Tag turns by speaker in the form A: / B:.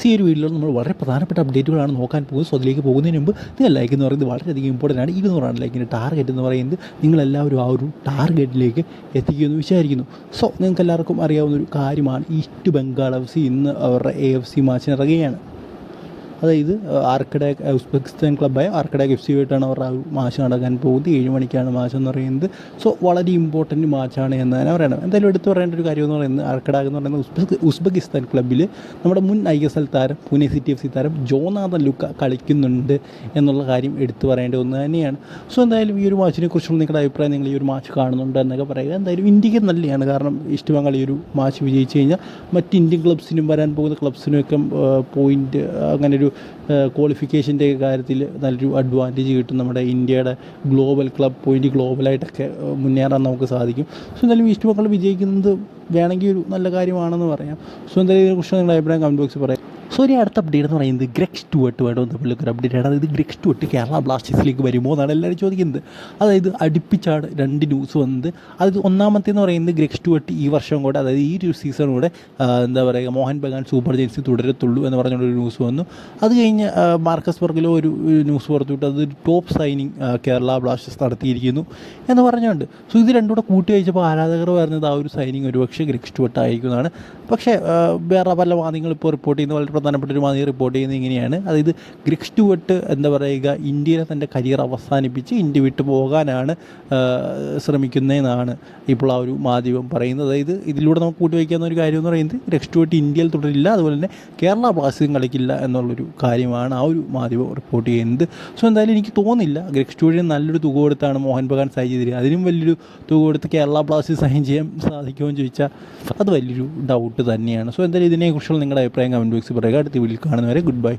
A: So ഒരു വീഡിയോയിൽ നമ്മൾ വളരെ പ്രധാനപ്പെട്ട അപ്ഡേറ്റുകളാണ് നോക്കാൻ പോകുന്നത്. സോ അതിലേക്ക് പോകുന്നതിന് മുമ്പ് നിങ്ങൾ ലൈക്ക് എന്ന് പറയുന്നത് വളരെയധികം ഇമ്പോർട്ടന്റ് ആണ്. ഇരുന്നൂറാണ് ലൈക്കിന്റെ ടാർഗറ്റ് എന്ന് പറയുന്നത്. നിങ്ങളെല്ലാവരും ആ ഒരു ടാർഗറ്റിലേക്ക് എത്തിക്കുമെന്ന് വിചാരിക്കുന്നു. സോ നിങ്ങൾക്ക് എല്ലാവർക്കും അറിയാവുന്ന ഒരു കാര്യമാണ്. ഈസ്റ്റ് ബംഗാൾ എഫ് സി ഇന്ന് അവരുടെ എ എഫ് സി മാച്ചിനിറങ്ങുകയാണ് അതായത് ആർക്കഡാക് ഉസ്ബെക്കിസ്ഥാൻ ക്ലബ്ബായ ആർക്കഡാക് എഫ് സി ആയിട്ടാണ് അവർ ആ മാച്ച് നടക്കാൻ പോകുന്നത്. ഏഴ് മണിക്കാണ് മാച്ച് എന്ന് പറയുന്നത്. സോ വളരെ ഇമ്പോർട്ടന്റ് മാച്ചാണ് എന്ന് തന്നെ പറയണം എന്തായാലും എടുത്തു പറയേണ്ട ഒരു കാര്യം എന്ന് പറയുന്നത് ആർക്കഡാക് എന്ന് പറയുന്നത് ഉസ്ബെക് ഉസ്ബെക്കിസ്ഥാൻ ക്ലബ്ബിൽ നമ്മുടെ മുൻ ഐ എസ് എൽ താരം പൂനെ സിറ്റി എഫ് സി താരം ജോനാഥൻ ലുക്ക കളിക്കുന്നുണ്ട് എന്നുള്ള കാര്യം എടുത്തു പറയേണ്ട ഒന്ന് തന്നെയാണ്. സോ എന്തായാലും ഈ ഒരു മാച്ചിനെ കുറിച്ചുള്ള നിങ്ങളുടെ അഭിപ്രായം നിങ്ങൾ ഈ ഒരു മാച്ച് കാണുന്നുണ്ട് എന്നൊക്കെ പറയുക. എന്തായാലും ഇന്ത്യയ്ക്ക് നല്ലതാണ് കാരണം ഈസ്റ്റ് ബംഗാൾ ഈ ഒരു മാച്ച് വിജയിച്ചു കഴിഞ്ഞാൽ മറ്റ് ഇന്ത്യൻ ക്ലബ്സിനും വരാൻ പോകുന്ന ക്ലബ്സിനുമൊക്കെ പോയിന്റ് അങ്ങനെ ഒരു ക്വാളിഫിക്കേഷന്റെ കാര്യത്തിൽ നല്ലൊരു അഡ്വാന്റേജ് കിട്ടും. നമ്മുടെ ഇന്ത്യയുടെ ഗ്ലോബൽ ക്ലബ് പോയിന്റ് ഗ്ലോബലായിട്ടൊക്കെ മുന്നേറാൻ നമുക്ക് സാധിക്കും. സോ എന്തായാലും ഈസ്റ്റ് ബംഗാൾ വിജയിക്കുന്നത് വേണമെങ്കിൽ ഒരു നല്ല കാര്യമാണെന്ന് പറയാം. സോ എന്തായാലും ഇതിനെക്കുറിച്ച് നിങ്ങളുടെ അഭിപ്രായം കമന്റ് ബോക്സിൽ പറയാം. സോ ഇനി അടുത്ത അപ്ഡേറ്റ് എന്ന് പറയുന്നത് ഗ്രെക്സ് ടുവട്ട് വേണം തമ്മിലൊക്കെ ഒരു അപ്ഡേറ്റ് ആണ്. അതായത് ഗ്രെക്സ് ടുവട്ട് കേരള ബ്ലാസ്റ്റേഴ്സിലേക്ക് വരുമോ എന്നാണ് എല്ലാവരും ചോദിക്കുന്നത്. അതായത് അടുപ്പിച്ചാണ് രണ്ട് ന്യൂസ് വന്നത്. അതായത് ഒന്നാമത്തെ എന്ന് പറയുന്നത് ഗ്രെക്സ് ടുവട്ട് ഈ വർഷം കൂടെ അതായത് ഈ ഒരു സീസൺ കൂടെ എന്താ പറയുക മോഹൻ ബഗാൻ സൂപ്പർ ജേഴ്സി തുടരത്തുള്ളൂ എന്ന് പറഞ്ഞുകൊണ്ടൊരു ന്യൂസ് വന്നു. അത് കഴിഞ്ഞ് മാർക്കസ് വർഗിലോ ഒരു ന്യൂസ് പുറത്തുവിട്ട്. അത് ടോപ്പ് സൈനിങ് കേരള ബ്ലാസ്റ്റേഴ്സ് നടത്തിയിരിക്കുന്നു എന്ന് പറഞ്ഞുകൊണ്ട്. സോ ഇത് രണ്ടും കൂടെ കൂട്ടി വെച്ചപ്പോൾ ആരാധകർ പറയുന്നത് ആ ഒരു സൈനിങ് ഒരുപക്ഷെ ഗ്രിക്സ് ടുവട്ട് ആയിരിക്കുന്നതാണ് പക്ഷേ വേറെ പല ഇപ്പോൾ റിപ്പോർട്ട് ചെയ്യുന്ന വളരെ പ്രധാനപ്പെട്ട ഒരു മാതിരി റിപ്പോർട്ട് ചെയ്യുന്നത് ഇങ്ങനെയാണ്. അതായത് ഗ്രിക്സ് ടുവട്ട് എന്താ പറയുക ഇന്ത്യയിലെ തന്റെ കരിയർ അവസാനിപ്പിച്ച് ഇന്ത്യ വിട്ടു പോകാനാണ് ശ്രമിക്കുന്നതെന്നാണ് ഇപ്പോൾ ആ ഒരു മാധ്യമം പറയുന്നത്. അതായത് ഇതിലൂടെ നമുക്ക് കൂട്ടിവയ്ക്കാവുന്ന ഒരു കാര്യം എന്ന് പറയുന്നത് ഗ്രിക്സ് ടുവട്ട് ഇന്ത്യയിൽ തുടരില്ല അതുപോലെ തന്നെ കേരള ബ്ലാസ്റ്റേഴ്സും കളിക്കില്ല എന്നുള്ളൊരു കാര്യമാണ് ആ ഒരു മാധ്യമം റിപ്പോർട്ട് ചെയ്യുന്നത്. സോ എന്തായാലും എനിക്ക് തോന്നുന്നില്ല ഗ്രിക്സ് ടുവട്ടിന് നല്ലൊരു തുക കൊടുത്താണ് മോഹൻ ബഗാൻ സൈൻ ചെയ്തിരിക്കുക അതിനും വലിയൊരു തുക കൊടുത്ത് കേരള ബ്ലാസ്റ്റേഴ്സ് സൈൻ ചെയ്യാൻ സാധിക്കുമോ എന്ന് ചോദിച്ചാൽ അത് വലിയൊരു ഡൗട്ട് തന്നെയാണ്. സോ എന്തായാലും ഇതിനെക്കുറിച്ചുള്ള നിങ്ങളുടെ അഭിപ്രായം കമന്റ് ബോക്സിൽ പറയുക. അടുത്ത വീഡിയോയിൽ കാണുന്നവരെ ഗുഡ് ബൈ.